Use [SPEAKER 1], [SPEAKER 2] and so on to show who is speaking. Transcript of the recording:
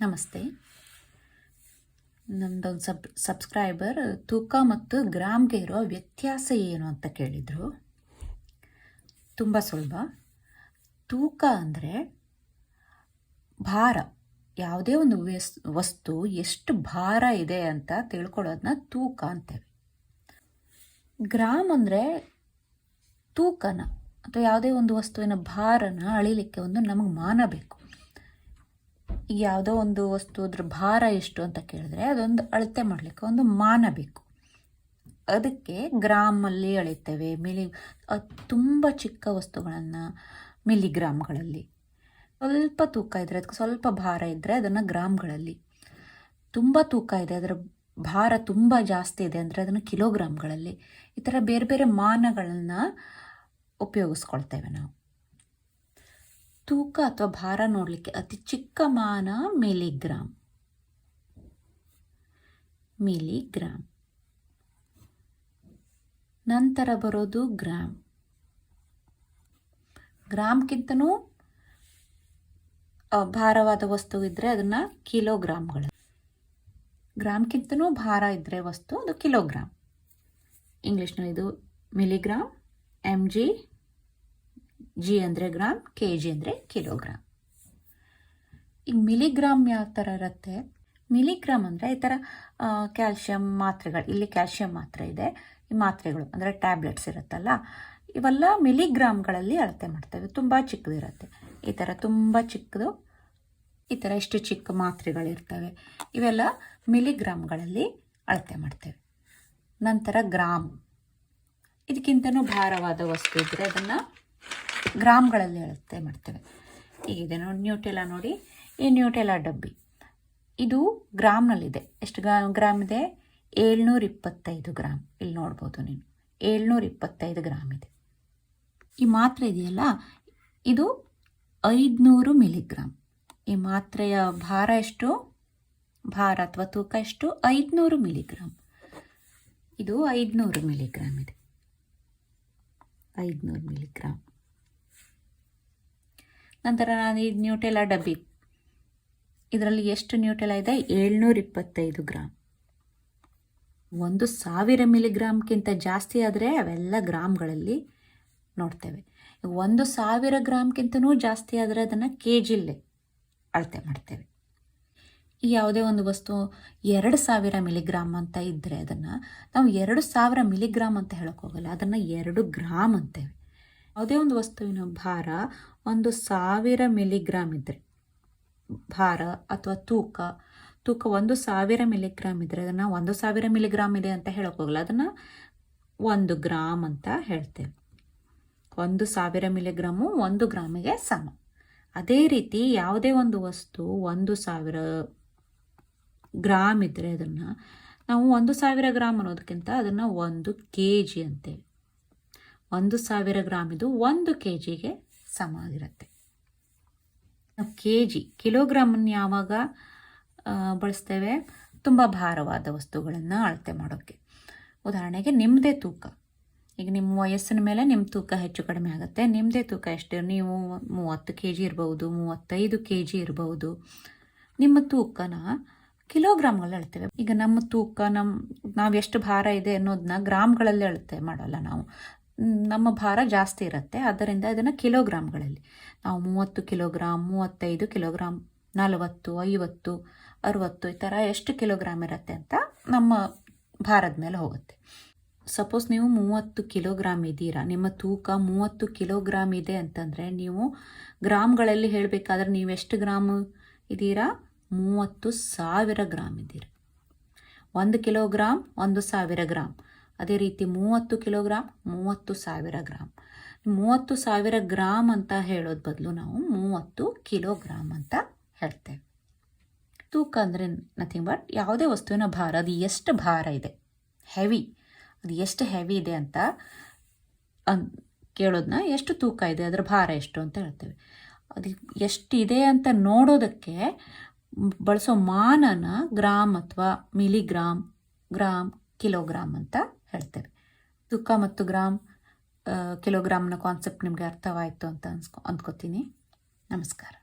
[SPEAKER 1] ನಮಸ್ತೆ. ನಮ್ಮದೊಂದು ಸಬ್, ಸಬ್ಸ್ಕ್ರೈಬರ್ ತೂಕ ಮತ್ತು ಗ್ರಾಮ್ಗೆ ಇರೋ ವ್ಯತ್ಯಾಸ ಏನು ಅಂತ ಕೇಳಿದರು. ತುಂಬ ಸುಲಭ. ತೂಕ ಅಂದರೆ ಭಾರ. ಯಾವುದೇ ಒಂದು ವ್ಯಸ್, ವಸ್ತು ಎಷ್ಟು ಭಾರ ಇದೆ ಅಂತ ತಿಳ್ಕೊಳ್ಳೋದನ್ನ ತೂಕ ಅಂತೇವೆ ಗ್ರಾಮ್ ಅಂದರೆ ತೂಕನ, ಅಥವಾ ಯಾವುದೇ ಒಂದು ವಸ್ತುವಿನ ಭಾರನ ಅಳಿಲಿಕ್ಕೆ ಒಂದು ನಮಗೆ ಮಾನ ಬೇಕು. ಯಾವುದೋ ಒಂದು ವಸ್ತು ಅದ್ರ ಭಾರ ಎಷ್ಟು ಅಂತ ಕೇಳಿದ್ರೆ ಅದೊಂದು ಅಳತೆ ಮಾಡಲಿಕ್ಕೆ ಒಂದು ಮಾನ ಬೇಕು. ಅದಕ್ಕೆ ಗ್ರಾಮಲ್ಲಿ ಅಳಿತೇವೆ. ಮಿಲಿ ತುಂಬ ಚಿಕ್ಕ ವಸ್ತುಗಳನ್ನು ಮಿಲಿಗ್ರಾಮ್ಗಳಲ್ಲಿ. ಸ್ವಲ್ಪ ತೂಕ ಇದ್ದರೆ ಅದಕ್ಕೆ ಸ್ವಲ್ಪ ಭಾರ ಇದ್ದರೆ ಅದನ್ನು ಗ್ರಾಮ್ಗಳಲ್ಲಿ. ತುಂಬ ತೂಕ ಇದೆ, ಅದರ ಭಾರ ತುಂಬ ಜಾಸ್ತಿ ಇದೆ ಅಂದರೆ ಅದನ್ನು ಕಿಲೋಗ್ರಾಮ್ಗಳಲ್ಲಿ. ಈ ಥರ ಬೇರೆ ಬೇರೆ ಮಾನಗಳನ್ನು ಉಪಯೋಗಿಸ್ಕೊಳ್ತೇವೆ ನಾವು. ತೂಕ ಅಥವಾ ಭಾರ ನೋಡಲಿಕ್ಕೆ ಅತಿ ಚಿಕ್ಕ ಮಾನ ಮಿಲಿಗ್ರಾಮ್ ಮಿಲಿಗ್ರಾಮ್ ನಂತರ ಬರೋದು ಗ್ರಾಮ್ ಗ್ರಾಮ್ಗಿಂತನೂ ಭಾರವಾದ ವಸ್ತು ಇದ್ದರೆ ಅದನ್ನು ಕಿಲೋಗ್ರಾಮ್ಗಳು. ಗ್ರಾಮ್ಗಿಂತನೂ ಭಾರ ಇದ್ದರೆ ವಸ್ತು ಅದು ಕಿಲೋಗ್ರಾಮ್ ಇಂಗ್ಲೀಷ್ನಲ್ಲಿ ಇದು ಮಿಲಿಗ್ರಾಮ್ ಎಂ ಜಿ ಜಿ ಅಂದರೆ ಗ್ರಾಮ್ ಕೆ ಜಿ ಅಂದರೆ ಕಿಲೋಗ್ರಾಮ್ ಈಗ ಮಿಲಿಗ್ರಾಮ್ ಯಾವ ಥರ ಇರುತ್ತೆ? ಮಿಲಿಗ್ರಾಮ್ ಅಂದರೆ ಈ ಥರ ಕ್ಯಾಲ್ಶಿಯಂ ಮಾತ್ರೆಗಳು, ಇಲ್ಲಿ ಕ್ಯಾಲ್ಶಿಯಂ ಮಾತ್ರೆ ಇದೆ. ಈ ಮಾತ್ರೆಗಳು ಅಂದರೆ ಟ್ಯಾಬ್ಲೆಟ್ಸ್ ಇರುತ್ತಲ್ಲ, ಇವೆಲ್ಲ ಮಿಲಿಗ್ರಾಮ್ಗಳಲ್ಲಿ ಅಳತೆ ಮಾಡ್ತೇವೆ. ತುಂಬ ಚಿಕ್ಕದಿರುತ್ತೆ ಈ ಥರ ತುಂಬ ಚಿಕ್ಕದು, ಈ ಥರ ಇಷ್ಟು ಚಿಕ್ಕ ಮಾತ್ರೆಗಳಿರ್ತವೆ ಇವೆಲ್ಲ ಮಿಲಿಗ್ರಾಮ್ಗಳಲ್ಲಿ ಅಳತೆ ಮಾಡ್ತೇವೆ. ನಂತರ ಗ್ರಾಮ್ ಇದಕ್ಕಿಂತನೂ ಭಾರವಾದ ವಸ್ತು ಇದ್ದರೆ ಅದನ್ನು ಗ್ರಾಮ್ಗಳಲ್ಲಿ ಅಳತೆ ಮಾಡ್ತೇವೆ. ಈಗಿದೆ ನೋಡಿ ನ್ಯೂಟೆಲ್ಲ ನೋಡಿ. ಈ ನ್ಯೂಟೆಲ್ಲ ಡಬ್ಬಿ. ಇದು ಗ್ರಾಮ್ನಲ್ಲಿದೆ. ಎಷ್ಟು ಗ್ರಾ, ಗ್ರಾಮ್ ಇದೆ? ಏಳ್ನೂರ ಇಪ್ಪತ್ತೈದು ಗ್ರಾಮ್. ಇಲ್ಲಿ ನೋಡ್ಬೋದು ನೀನು. ಏಳ್ನೂರ ಇಪ್ಪತ್ತೈದು ಗ್ರಾಮ್ ಇದೆ. ಈ ಮಾತ್ರೆ ಇದೆಯಲ್ಲ? ಇದು ಐದುನೂರು ಮಿಲಿಗ್ರಾಮ್. ಈ ಮಾತ್ರೆಯ ಭಾರ ಎಷ್ಟು? ಭಾರ ಅಥವಾ ತೂಕ ಎಷ್ಟು? ಐದುನೂರು ಮಿಲಿಗ್ರಾಮ್. ಇದು ಐದುನೂರು ಮಿಲಿಗ್ರಾಮ್ ಇದೆ. ಐದುನೂರು ಮಿಲಿಗ್ರಾಮ್. ನಂತರ ನಾನು ಈ ನ್ಯೂಟೆಲಾ ಡಬ್ಬಿ. ಇದರಲ್ಲಿ ಎಷ್ಟು ನ್ಯೂಟೆಲಾ ಇದೆ? ಏಳ್ನೂರ ಇಪ್ಪತ್ತೈದು ಗ್ರಾಮ್ ಒಂದು ಸಾವಿರ ಮಿಲಿಗ್ರಾಮ್ಗಿಂತ ಜಾಸ್ತಿ ಆದರೆ ಅವೆಲ್ಲ ಗ್ರಾಮ್ಗಳಲ್ಲಿ ನೋಡ್ತೇವೆ. ಒಂದು ಸಾವಿರ ಗ್ರಾಮ್ಗಿಂತನೂ ಜಾಸ್ತಿ ಆದರೆ ಅದನ್ನು ಕೆ ಜಿಲ್ಲೆ ಅಳತೆ ಮಾಡ್ತೇವೆ. ಈ ಯಾವುದೇ ಒಂದು ವಸ್ತು ಎರಡು ಸಾವಿರ ಮಿಲಿಗ್ರಾಮ್ ಅಂತ ಇದ್ದರೆ ಅದನ್ನು ನಾವು ಎರಡು ಸಾವಿರ ಮಿಲಿಗ್ರಾಮ್ ಅಂತ ಹೇಳೋಕ್ಕೋಗಲ್ಲ, ಅದನ್ನು ಎರಡು ಗ್ರಾಮ್ ಅಂತೇವೆ. ಯಾವುದೇ ಒಂದು ವಸ್ತುವಿನ ಭಾರ. ಒಂದು ಸಾವಿರ ಮಿಲಿಗ್ರಾಮ್ ಇದ್ದರೆ ಭಾರ ಅಥವಾ ತೂಕ. ತೂಕ ಒಂದು ಸಾವಿರ ಮಿಲಿಗ್ರಾಮ್ ಇದ್ದರೆ ಅದನ್ನು ಒಂದು ಸಾವಿರ ಮಿಲಿಗ್ರಾಮ್ ಇದೆ ಅಂತ ಹೇಳೋಕ್ಕೋಗಲ್ಲ ಅದನ್ನು ಒಂದು ಗ್ರಾಮ್ ಅಂತ ಹೇಳ್ತೇವೆ. ಒಂದು ಸಾವಿರ ಮಿಲಿಗ್ರಾಮು ಒಂದು ಗ್ರಾಮಿಗೆ ಸಮ. ಅದೇ ರೀತಿ ಯಾವುದೇ ಒಂದು ವಸ್ತು ಒಂದು ಸಾವಿರ ಗ್ರಾಮ್ ಇದ್ದರೆ ಅದನ್ನು ನಾವು ಒಂದು ಸಾವಿರ ಗ್ರಾಮ್ ಅನ್ನೋದಕ್ಕಿಂತ ಅದನ್ನು ಒಂದು ಕೆ ಜಿ ಅಂತೇವೆ ಒಂದು ಸಾವಿರ ಗ್ರಾಮ್ ಇದು ಒಂದು ಕೆ ಜಿಗೆ ಸಮ ಆಗಿರುತ್ತೆ ಕೆ ಜಿ ಕಿಲೋಗ್ರಾಮನ್ನು ಯಾವಾಗ ಬಳಸ್ತೇವೆ? ತುಂಬ ಭಾರವಾದ ವಸ್ತುಗಳನ್ನು ಅಳತೆ ಮಾಡೋಕ್ಕೆ ಉದಾಹರಣೆಗೆ ನಿಮ್ಮದೇ ತೂಕ. ಈಗ ನಿಮ್ಮ ವಯಸ್ಸಿನ ಮೇಲೆ ನಿಮ್ಮ ತೂಕ ಹೆಚ್ಚು ಕಡಿಮೆ ಆಗುತ್ತೆ. ನಿಮ್ಮದೇ ತೂಕ ಎಷ್ಟು? ನೀವು ಮೂವತ್ತು ಕೆ ಜಿ ಇರ್ಬೋದು ಮೂವತ್ತೈದು ಕೆ ಜಿ ಇರ್ಬೋದು ನಿಮ್ಮ ತೂಕನ ಕಿಲೋಗ್ರಾಮ್ಗಳಲ್ಲಿ ಅಳ್ತೇವೆ. ಈಗ ನಮ್ಮ ತೂಕ ನಮ್ಮ ನಾವು ಎಷ್ಟು ಭಾರ ಇದೆ ಅನ್ನೋದನ್ನ ಗ್ರಾಮ್ಗಳಲ್ಲಿ ಅಳತೆ ಮಾಡೋಲ್ಲ ನಾವು. ನಮ್ಮ ಭಾರ ಜಾಸ್ತಿ ಇರುತ್ತೆ. ಆದ್ದರಿಂದ ಇದನ್ನು ಕಿಲೋಗ್ರಾಮ್ಗಳಲ್ಲಿ. ನಾವು ಮೂವತ್ತು ಕಿಲೋಗ್ರಾಮ್, ಮೂವತ್ತೈದು ಕಿಲೋಗ್ರಾಮ್, ನಲವತ್ತು, ಐವತ್ತು, ಅರುವತ್ತು ಈ ಥರ ಎಷ್ಟು ಕಿಲೋಗ್ರಾಮ್ ಇರುತ್ತೆ ಅಂತ ನಮ್ಮ ಭಾರದ ಮೇಲೆ ಹೋಗುತ್ತೆ. ಸಪೋಸ್ ನೀವು ಮೂವತ್ತು ಕಿಲೋಗ್ರಾಮ್ ಇದ್ದೀರಾ. ನಿಮ್ಮ ತೂಕ ಮೂವತ್ತು ಕಿಲೋಗ್ರಾಮ್ ಇದೆ ಅಂತಂದರೆ ನೀವು ಗ್ರಾಮ್ಗಳಲ್ಲಿ ಹೇಳಬೇಕಾದ್ರೆ ನೀವು ಎಷ್ಟು ಗ್ರಾಮ್ ಇದ್ದೀರಾ? ಮೂವತ್ತು ಸಾವಿರ ಗ್ರಾಮ್ ಇದ್ದೀರಾ. ಒಂದು ಕಿಲೋಗ್ರಾಮ್, ಒಂದು ಸಾವಿರ ಗ್ರಾಮ್. ಅದೇ ರೀತಿ ಮೂವತ್ತು ಕಿಲೋಗ್ರಾಮ್ ಮೂವತ್ತು ಸಾವಿರ ಗ್ರಾಮ್ ಮೂವತ್ತು ಸಾವಿರ ಗ್ರಾಮ್ ಅಂತ ಹೇಳೋದ್ ಬದಲು ನಾವು ಮೂವತ್ತು ಕಿಲೋಗ್ರಾಮ್ ಅಂತ ಹೇಳ್ತೇವೆ. ತೂಕ ಅಂದರೆ ನಥಿಂಗ್ ಬಟ್ ಯಾವುದೇ ವಸ್ತುವಿನ ಭಾರ, ಅದು ಎಷ್ಟು ಭಾರ ಇದೆ? ಹೆವಿ ಅದು ಎಷ್ಟು ಹೆವಿ ಇದೆ ಅಂತ ಅನ್ ಕೇಳೋದನ್ನ ಎಷ್ಟು ತೂಕ ಇದೆ, ಅದರ ಭಾರ ಎಷ್ಟು ಅಂತ ಹೇಳ್ತೇವೆ. ಅದು ಎಷ್ಟಿದೆ ಅಂತ ನೋಡೋದಕ್ಕೆ ಬಳಸೋ ಮಾನನ ಗ್ರಾಮ್ ಅಥವಾ ಮಿಲಿಗ್ರಾಮ್ ಗ್ರಾಮ್ ಕಿಲೋಗ್ರಾಮ್ ಅಂತ ಹೇಳ್ತೇವೆ. ತೂಕ ಮತ್ತು ಗ್ರಾಮ್ ಕಿಲೋಗ್ರಾಮ್ನ ಕಾನ್ಸೆಪ್ಟ್ ನಿಮಗೆ ಅರ್ಥವಾಯಿತು ಅಂತ ಅನ್ಸ್ಕೊ ಅಂದ್ಕೋತೀನಿ. ನಮಸ್ಕಾರ.